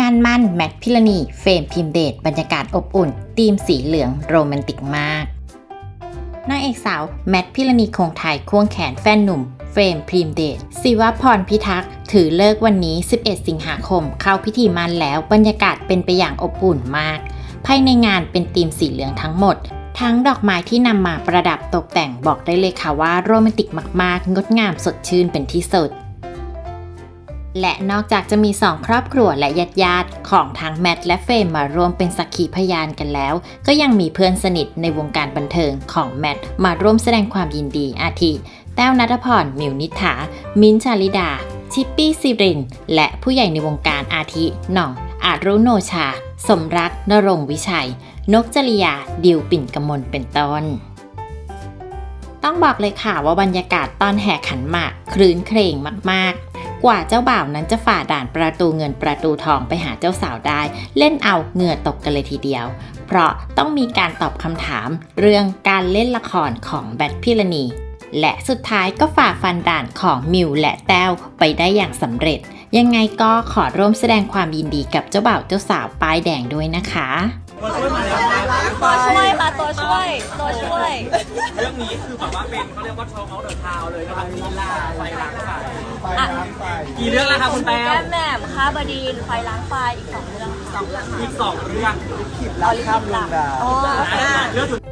งานมั่นแมทพิรณีเฟรมพิมเดชบรรยากาศอบอุ่นธีมสีเหลืองโรแมนติกมากนางเอกสาวแมทพิรณีคงไทยควงแขนแฟนหนุ่ม เฟรมพิมเดชศิวพรพิทักษ์ถือเลิกวันนี้ 11 สิงหาคม เข้าพิธีมันแล้วบรรยากาศเป็นไปอย่างอบอุ่นมาก ภายในงานเป็นธีมสีเหลืองทั้งหมด ทั้งดอกไม้ที่นำมาประดับตกแต่งบอกได้เลยค่ะว่าโรแมนติกมากๆ งดงามสดชื่นเป็นที่สุด และนอกจากจะมีสองครอบครัวและญาติญาติของทั้งแมทและเฟรมมาร่วมเป็นสักขีพยานกันแล้ว ก็ยังมีเพื่อนสนิทในวงการบันเทิงของแมทมาร่วมแสดงความยินดีอาทิ แต้วนัทพร มิวนิษฐามิ้นชาลิดา ชิปปี้ซิริน และผู้ใหญ่ในวงการอาทิ หน่อง อารุโนชา สมรัก นรงค์วิชัย นกจริยา ดิวปิ่นกมล เป็นต้นต้องบอกเลยค่ะว่าบรรยากาศตอนแห่ขันหมากครื้นเครงมากๆ กว่าเจ้าบ่าวนั้นจะฝ่าด่านประตูเงินประตูทองไปหาเจ้าสาวได้ เล่นเอาเหงื่อตกกันเลยทีเดียว เพราะต้องมีการตอบคำถามเรื่องการเล่นละครของแบทพิรณี และสุดท้ายก็ฝ่าฟันด่านของมิวและแต้วไปได้อย่างสำเร็จ ยังไงก็ขอร่วมแสดงความยินดีกับเจ้าบ่าวเจ้าสาวป้ายแดงด้วยนะคะตัวช่วยค่ะตัวช่วยตัวช่วย เรื่องนี้คือแบบว่าเป็นเขาเรียกว่า Talk of the Town เลยนะครับลีลาไฟล้างไฟอะ กี่เรื่องแล้วครับคุณแต้วแก้มแหม่มค้าบดีนไฟล้างไฟอีกสองเรื่องสองเรื่องอีกสองเรื่อง ออลิมปิกหลักอ๋ออ่าเรื่องสุด